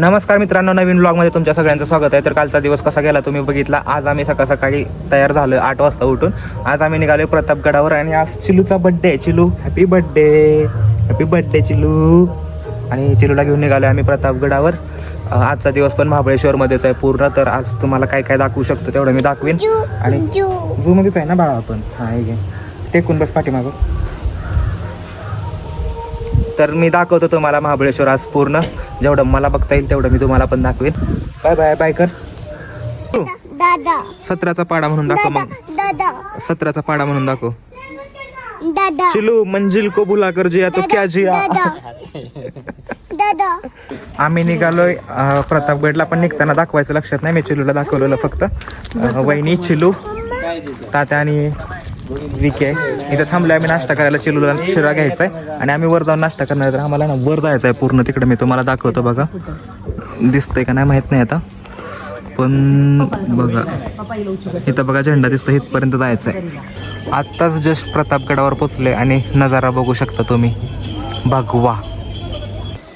नमस्कार मित्रांनो नवीन ब्लॉगमध्ये तुमच्या सगळ्यांचं स्वागत आहे. तर कालचा दिवस कसा गेला तुम्ही बघितला? आज आम्ही सकाळ सकाळी तयार झालो आठ वाजता उठून. आज आम्ही निघालो प्रतापगडावर आणि आज चिलूचा बड्डे आहे. Chilu happy birthday happy birthday Chilu. आणि चिलूला घेऊन निघालो आम्ही प्रतापगडावर. आजचा दिवस पण महाबळेश्वरमध्येच आहे पूर्ण. तर आज तुम्हाला काय काय दाखवू शकतो तेवढं मी दाखवीन. आणि झूमध्येच आहे ना बाळा आपण? हां घे. टेकून बस पाठीमागं. तर मी दाखवतो तुम्हाला महाबळेश्वर आज पूर्ण. जेवढं मला बघता येईल तेवढं मी तुम्हाला पण दाखवेन. बाय बाय बाय कर. सतराचा पाडा म्हणून दाखव मग. सतराचा पाडा म्हणून दाखव. दादा. चिलू मंजिल को बुला कर जिया तो क्या जिया. आम्ही निघालोय प्रतापगडला पण निघताना दाखवायचं लक्षात नाही मी चिलूला दाखवलेलं फक्त. वहिनी चिलू तात्या आणि विके इथं थांबले आम्ही नाश्ता करायला चिलूला शिरा घ्यायचा आहे आणि आम्ही वर जाऊन नाश्ता करणार आहे. तर आम्हाला ना वर जायचं आहे पूर्ण तिकडे. मी तुम्हाला दाखवतो बघा. दिसतंय का नाही माहीत नाही आता. पण बघा. इथं बघा झेंडा दिसतो इथपर्यंत जायचं आहे आत्ताच जस्ट प्रतापगडावर पोचले आणि नजारा बघू शकता तुम्ही. भगवा.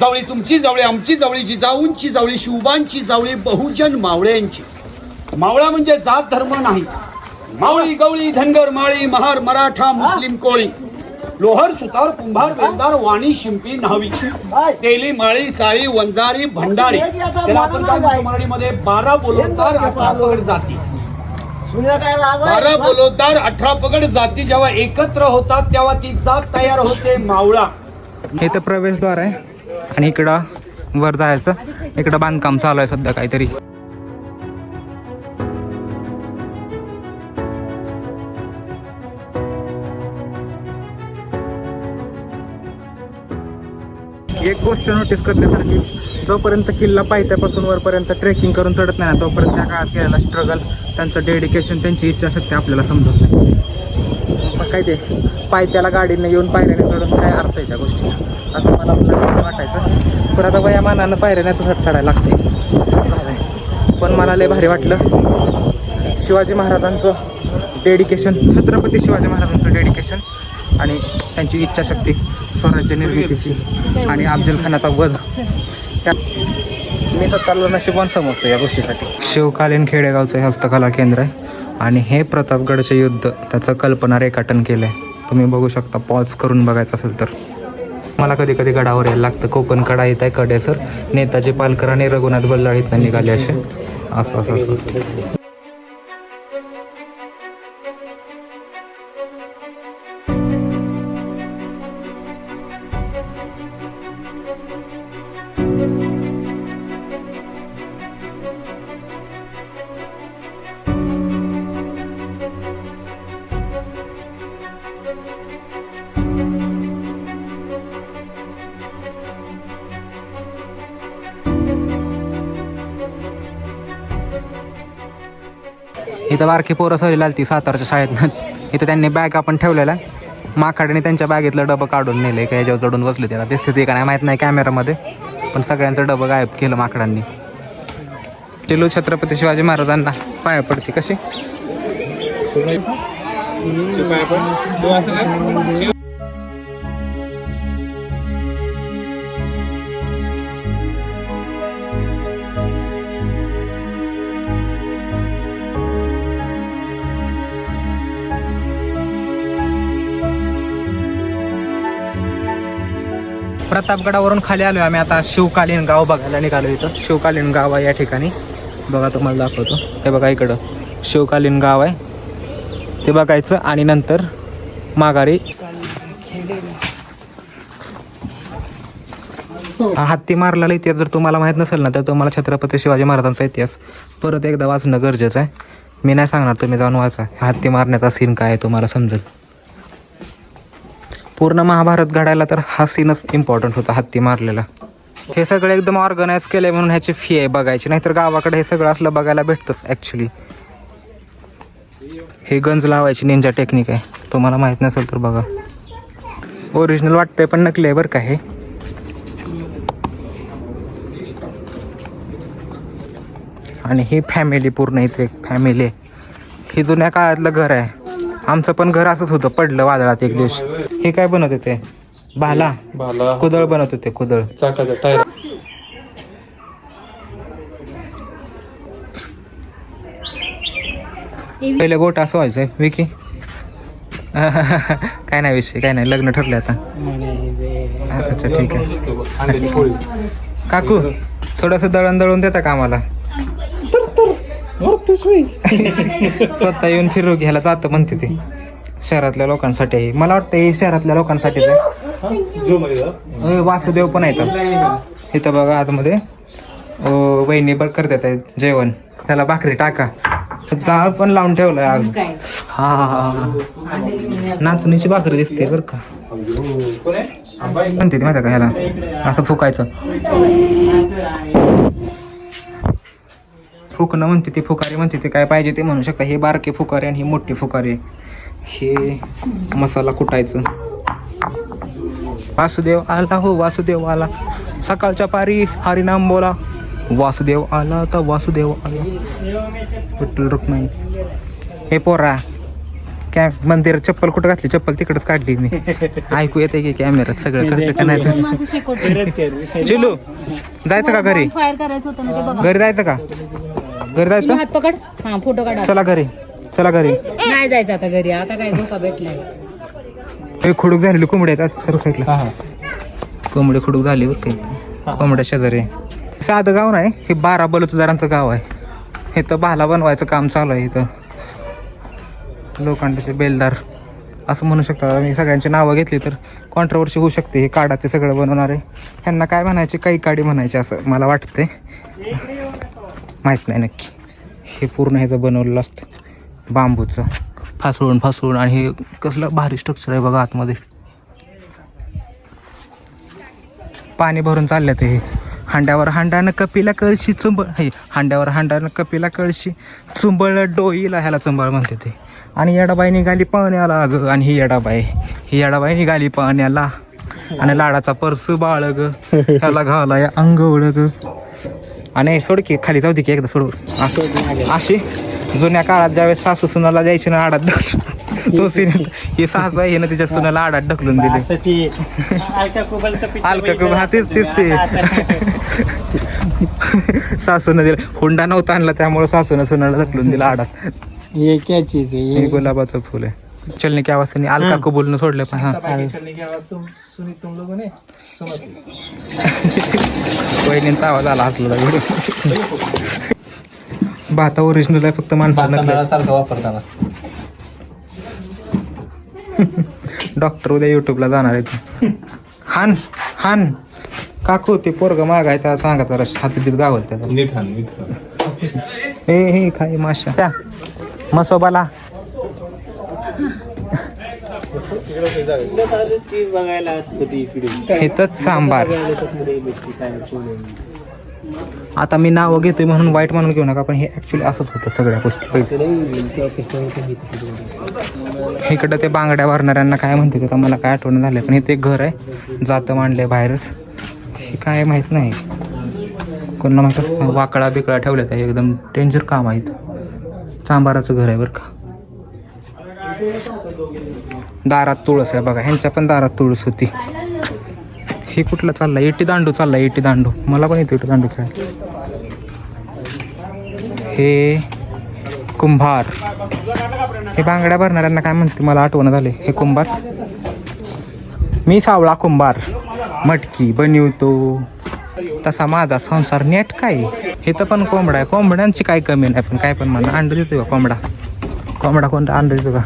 जावळी तुमची जावळी आमची जावळी जिजाऊंची जावळी शिवबांची जावळी बहुजन मावळ्यांची. मावळा म्हणजे जात धर्म नाही. मावळी गवळी धनगर माळी महार मराठा मुस्लिम कोळी. लोहर सुतार कुंभार वेलदार वाणी शिंपी न्हावी. तेली माळी साळी वंजारी भंडारी. त्याला आपण काय म्हणतो मराठीमध्ये? बारा बोलवतार अठरा पगड जाती. बारा बोलवतार अठरा पगड जाती. जेव्हा एकत्र होतात तेव्हा ती जात तयार होते मावळा. इथं प्रवेशद्वार आहे. आणि इकडं वर जायचं. इकडं बांधकाम चालू आहे सध्या काहीतरी. एक गोष्ट नोटीस करण्यासारखी जोपर्यंत किल्ला पायथ्यापासून वरपर्यंत ट्रेकिंग करून चढत नाही ना तोपर्यंत त्या काळात केलेला स्ट्रगल त्यांचं डेडिकेशन त्यांची इच्छाशक्ती आपल्याला समजत नाही. मग काय ते पायथ्याला गाडीनं येऊन पायऱ्याने चढून काय अर्थ आहे त्या गोष्टी असं मला वाटायचं. पण आता वयामानानं पायऱ्याने तुझं चढायला लागते पण मला लय भारी वाटलं. शिवाजी महाराजांचं डेडिकेशन छत्रपती शिवाजी महाराजांचं डेडिकेशन आणि त्यांची इच्छाशक्ती. स्वराज्य निर्मितीची आणि अफजल खानाचा वध. त्या मी स्वतःला नशिबान समजतो या गोष्टीसाठी. शिवकालीन खेडेगावचं हे हस्तकला केंद्र आहे आणि हे प्रतापगडचे युद्ध त्याचं कल्पना रेखाटन केलं आहे तुम्ही बघू शकता पॉज करून बघायचं असेल तर. मला कधी कधी गडावर यायला लागतं. कोकण कडा येत आहे कडेसर. नेताजी पालकर आणि रघुनाथ बल्लाळ इथं निघाले असे असं असं. इथं बारकी पोरं सहलीला आलती सातारच्या शाळेत इथं त्यांनी बॅग आपण ठेवलेला. माखाडीने त्यांच्या बॅगेतलं डबं काढून नेले का याच्यावर चढून बसले त्याला ते स्थिती का नाही माहीत नाही कॅमेरामध्ये पण सगळ्यांचं डबं गायब केलं माकडांनी टिलू छत्रपती शिवाजी महाराजांना पाया पडते. कशी? प्रतापगडावरून खाली आलो आम्ही. आता शिवकालीन गाव बघायला निघालो इथं. शिवकालीन गाव आहे या ठिकाणी. बघा तुम्हाला दाखवतो. हे बघा इकडं. शिवकालीन गाव आहे. ते बघायचं आणि नंतर माघारी. हा हत्ती मारलेला इतिहास जर तुम्हाला माहीत नसेल ना तर तुम्हाला छत्रपती शिवाजी महाराजांचा इतिहास परत एकदा वाचणं गरजेचं आहे. मी नाही सांगणार तुम्ही जाऊन वाचा. हत्ती मारण्याचा सीन काय आहे तुम्हाला समजेल. पूर्ण महाभारत घडायला तर हा सीनच इम्पॉर्टंट होता हत्ती मारलेला. हे सगळं एकदम ऑर्गनाईज केलंय म्हणून ह्याची फी आहे बघायची. नाहीतर गावाकडे हे सगळं असलं बघायला भेटतंच ॲक्च्युली हे गंज लावायची निंजा टेक्निक आहे. तुम्हाला माहीत नसेल तर बघा. ओरिजिनल वाटतंय पण नकली आहे बरं का हे. आणि ही फॅमिली पूर्ण इथे फॅमिली आहे ही जुन्या काळातलं घर आहे. आमचं पण घर असंच होतं पडलं वादळात एक दिवशी. हे काय बनवत होते? भाला. भाला. कुदळ बनवत होते कुदळ. चाकाचा टायर. पहिले गोट असं व्हायचंय विकी. काय नाही विषय काय नाही लग्न ठरले आता. अच्छा ठीक आहे. काकू थोडस दळण दळून देता का आम्हाला? स्वतः येऊन फिरू घ्यायला जातं म्हणते ते. शहरातल्या लोकांसाठी आहे. मला वाटतं हे शहरातल्या लोकांसाठीच आहे. वासुदेव पण आहेत. इथं बघा आतमध्ये. वहिनी बर करतात आहेत. जेवण. त्याला भाकरी टाका. जाळ पण लावून ठेवलाय हा हा हा. नाचणीची भाकरी दिसते बर का. म्हणते ती माहिती का ह्याला? असं फुकायचं. फुकणं म्हणते ती फुकारी म्हणते ते. काय पाहिजे ते म्हणू शकता. हे बारके फुकारे आणि ही मोठी फुकारे. हे मसाला कुटायचं. वासुदेव आला हो वासुदेव आला. सकाळच्या पारी हरिनाम बोला. वासुदेव आला तर वासुदेव आला. विठ्ठल रुक्माई हे पोरा कॅ मंदिर चप्पल कुठं घातली? चप्पल तिकडच काढली मी. ऐकू येते की कॅमेऱ्यात सगळं करते का नाही चिलू जायचं का घरी? फायर करायचं होतं ना ते बघा. घरी जायचं का? घरी जायचं? हात पकड. हा फोटो काढा. चला घरी. चला घरी. नाही जायचं आता घरी. आता काय धोका भेटलाय. हे खुडूक झालेली कोंबडी आहेत सर साईडला. कोंबडी खुडूक झाली बरं काही कोंबड्या शेजारी. साधं गाव नाही हे बारा बलुतदारांचं गाव आहे. हे तर भाला बनवायचं काम चालू आहे इथं. लोखंडाचे बेलदार. असं म्हणू शकता. मी सगळ्यांची नावं घेतली तर कॉन्ट्रोवर्सी होऊ शकते. हे काडाचे सगळं बनवणारे ह्यांना काय म्हणायचे? काही काडी म्हणायचे असं मला वाटते माहीत नाही नक्की. हे पूर्ण ह्याचं बनवलेलं असतं. बांबूचं. फासळून फासळून आणि हे कसलं भारी स्ट्रक्चर आहे बघा आतमध्ये. पाणी भरून चाललं ते. हांड्यावर हांडानं कपिला कळशी चुंबळ हे हांड्यावर हांडानं कपिला कळशी चुंबळ डोईला ह्याला चुंबळ म्हणते ते. आणि येडाबाई निघाली पाण्याला अगं आणि ही येडाबाई. ही येडाबाई निघाली पाण्याला. आणि लाडाचा पर्स बाळ ग. ह्याला घाला या अंगवळ ग. आणि सोड की खाली जाऊ दे की एकदा सोड अशी? जुन्या काळात ज्यावेळेस सासू सुनाला जायची ना आडात ढकलून तो सीन ही सासू आहे ना तिच्या सुनाला आडात ढकलून दिली. असं ते अलका कुबलचं picture अलका कुबल, हा, तेच- तेच ते. सासूनं दिलं. हुंडा नव्हता आणला त्यामुळे सासूनं सुनाला ढकलून दिला आडात. ये क्या चीज है हे गुलाबाचं फुल आहे. चलने की आवाज अलका कबूलनं सोडलं पण हा. वहिनींचा आवाज आला हसला भाता ओरिजिनल आहे फक्त माणसानं सारखं वापरताना डॉक्टर उद्या युट्यूबला जाणार आहे हान हान. काकू ते पोरग माग आहे त्याला सांगा जरा हाती गावल त्याला. हे हे खाई माशा. त्या मसोबाला. बघायला हे तर सांबार. आता मी नाव घेतोय म्हणून वाईट म्हणून घेऊ नका पण हे ऍक्च्युली असंच होतं सगळ्या गोष्टी. पहिले इकडं ते बांगड्या भरणाऱ्यांना काय म्हणते का मला काय आठवण झालं पण हे ते घर आहे जातं मांडलंय बाहेरच. हे काय माहीत नाही. कोणाला माहीत असतं, वाकडा बिकडा ठेवल्या त्या एकदम डेंजर काम आहेत. सांबाराचं घर आहे बरं का. दारात तुळस आहे बघा ह्यांच्या पण दारात तुळस होती. हे कुठलं चाललंय? एटी दांडू चालला एटी दांडू. मला पण येतो एटी दांडू खेळ. हे कुंभार. हे बांगड्या भरणाऱ्यांना काय म्हणते मला आठवण झाले. हे कुंभार. मी सावळा कुंभार. मटकी बनवतो. तसा माझा संसार नेट काय? हे तर पण कोंबडा आहे. कोंबड्यांची काय कमी नाही पण काय पण म्हणा. अंड देतो का कोंबडा? कोंबडा कोणता अंड देतो का?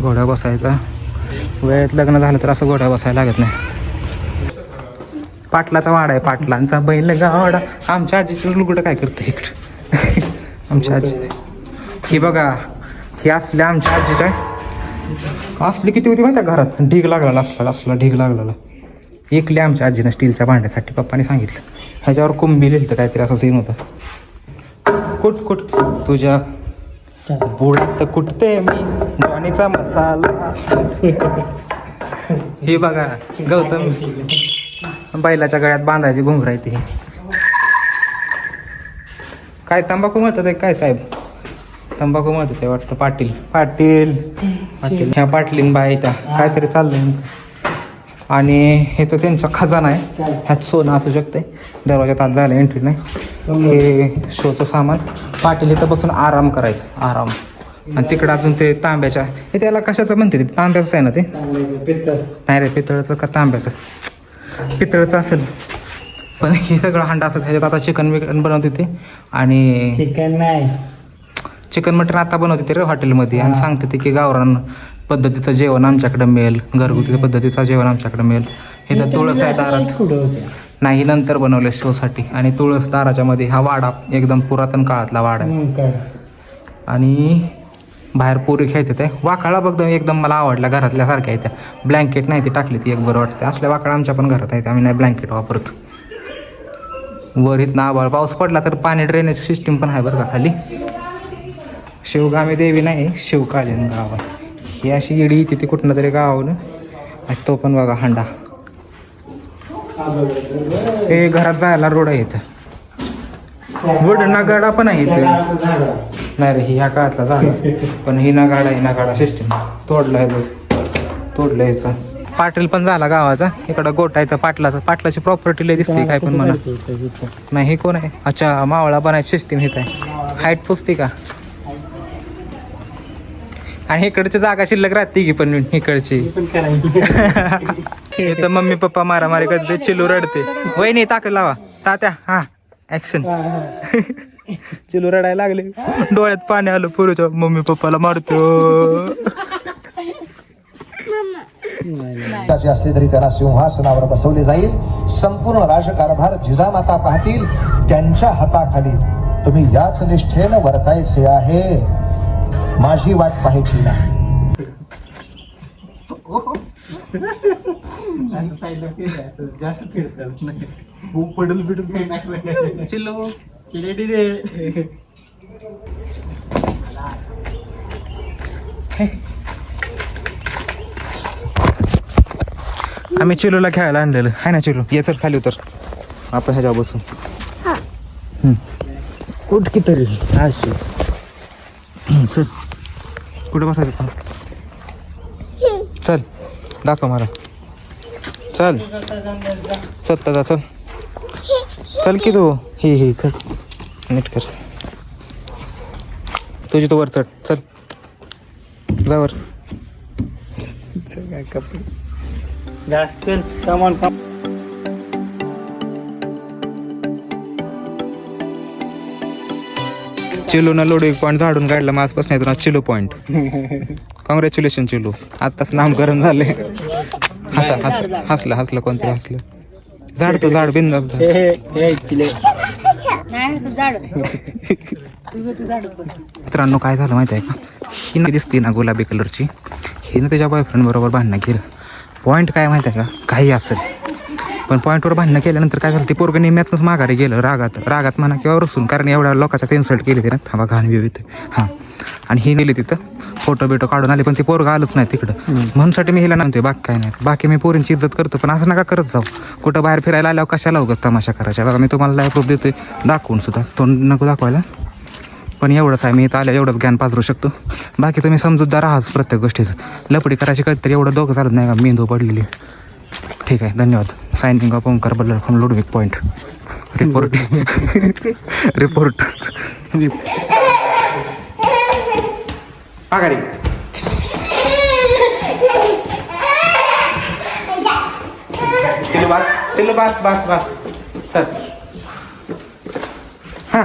घोड्या बसायचा. वेळेत लग्न झालं तर असं घोड्या बसायला लागत नाही. पाटलाचा वाडा आहे पाटलांचा बैल गाडा आमच्या आजीचं लुगडं काय करतं इकडं? आमच्या आजी. हे बघा हे असल्या आमच्या आजीच्या असली किती होती माहिती घरात? ढीग लागला असला असला ढीग लागलेला. एकली आमच्या आजीनं स्टीलच्या भांड्यासाठी पप्पाने सांगितलं. ह्याच्यावर कुंबी लिहिलं काहीतरी असं सीन होतं. कुट कुट तुझ्या बुडात कुटते मी? ज्वानीचा मसाला. हे बघा गौतम. बैलाच्या गळ्यात बांधायची घुंगराय ती. काय तंबाखू म्हणतात आहे काय साहेब? तंबाखू म्हणतात आहे वाटतं पाटील. पाटील. पाटील. ह्या पाटलीन बाई त्या. काहीतरी चाललंय. आणि हे तर त्यांचा खजाना आहे. ह्यात सोनं असू शकते दरवाजात आज झालं एंट्री नाही. हे शोचं सामान. पाटील इथं बसून आराम करायचं. आराम. आणि तिकडं अजून ते तांब्याच्या हे त्याला कशाचं म्हणते ते? तांब्याचं आहे ना ते? नाही रे पितळचं का तांब्याचं? पितळचं असेल. पण हे सगळं हांडा असं त्याच्यात आता चिकन विकन बनवते ते आणि चिकन नाही. चिकन मटन आता बनवते ते रे हॉटेलमध्ये. आणि सांगते ते की गावरान पद्धतीचं जेवण आमच्याकडे मिळेल. घरगुती पद्धतीचं जेवण आमच्याकडे मिळेल. हे तर तुळस आहे दारात. नाही नंतर बनवले शोसाठी. आणि तुळस दाराच्या मध्ये हा वाडा एकदम पुरातन काळातला वाडा आहे. आणि बाहेर पोरी खेळते ते. वाकाळा बघ एकदम मला आवडला घरातल्यासारख्या आहेत त्या ब्लँकेट नाही ती टाकली ती एक बरं वाटते. असल्या वाकाळा आमच्या पण घरात आहेत आम्ही नाही ब्लँकेट वापरतो. वर इथं आभाळ. पाऊस पडला तर पाणी ड्रेनेज सिस्टीम पण आहे बरं का खाली. शिवगामी देवी नाही शिवकालीन गाव आहे ही अशी इडी तिथे कुठनं तरी गावावरून. आणि तो पण बघा हंडा. हे घरात जायला रोड आहे इथं. वडनागडा पण आहे इथे. नाही रे ही ह्या काळातला झाड पण ही ना गाडा ही ना गाडा सिस्टीम तोडलाय बघ. तोडलं याचा पाटील पण झाला गावाचा. इकडं गोटा आहे पाटलाचा. पाटलाची प्रॉपर्टी लय दिसते काय पण म्हणा. नाही हे कोण आहे? अच्छा मावळा बनायची सिस्टीम हेच आहे. हाईट पुसते का? आणि इकडची जागा शिल्लक राहते की पण इकडची. करायची इथं मम्मी पप्पा मारामारी करते चिलू रडते. वहिनी ताक लावा. तात्या हा ऍक्शन चिलू रडायला लागले. डोळ्यात पाणी आलं पुरुच्या मम्मी पप्पाला मारतो. अशी असली तरी त्यांना सिंहासनावर बसवले जाईल. संपूर्ण राजकारभार जिजामाता पाहतील. त्यांच्या हाताखाली तुम्ही याच निष्ठेनं वर्तायचे आहे. माझी वाट पाहायची नाही. जास्त फिरतात पडल बिडल चिल्लू. रे आम्ही चिलूला खेळायला आणलेलं. आहे ना चिलू? ये चल खाली उतर. आपण ह्याच्यावर बसू हम्म. उठ की तरी? अशी. हम्म, चल. कुठे बसायचं सांग? चल. दाखव मला. चल. चल दादा चल. चल की तू. हे हे चल. नीट कर. तुझी तू वर चढ. चल. जा वर. जा चल. कम ऑन कम चिलूनं लोड एक पॉईंट झाडून काढला माझपासून येतो ना चिलू पॉईंट कॉंग्रॅच्युलेशन चिलू. आताच नामकरण झाले. हसा हस हसलं हसलं कोणतरी हसलं. झाड तो झाड बिंद हे हे हे चिले नाही असं झाड. तुझं तू झाड बस मित्रांनो काय झालं माहिती आहे का? ही ना दिसते ना गुलाबी कलरची. हिनं त्याच्या बॉयफ्रेंड बरोबर भांडणं केलं. पॉईंट काय माहिती आहे का? काही असेल. पण पॉईंटवर भांडणं केल्यानंतर काय झालं? ते पोरगं निम्यातच माघारी गेलं. रागात रागात म्हणा किंवा रुसून. कारण एवढ्या लोकांच्या इन्सल्ट केली ते ना. थांबा घाण येते हां. आणि ही नेली तिथं. फोटो बिटो काढून आले पण ते पोरगं आलंच नाही तिकडं. म्हणूनसाठी मी हिला नव्हते बाकी काय नाही. बाकी मी पोरींची इज्जत करतो पण असं नका करत जाऊ. कुठं बाहेर फिरायला आल्यावर कशाला उगत तमाशा करायच्या बघा मी तुम्हाला लाईव्ह प्रूफ देतोय दाखवून सुद्धा. तोंड नको दाखवायला. पण एवढंच आहे मी इथं आल्या एवढंच ज्ञान पाजरू शकतो. बाकी तुम्ही समजूतदार आहात प्रत्येक गोष्टीचं. लपडी करायची कधीतरी एवढं डोकं चालत नाही का? मेंदू पडलेली. ठीक आहे धन्यवाद. Signing off Omkar Ballar from Ludwick point report report माघारी चिल्लू बस चिल्लू बस बस बस चल हां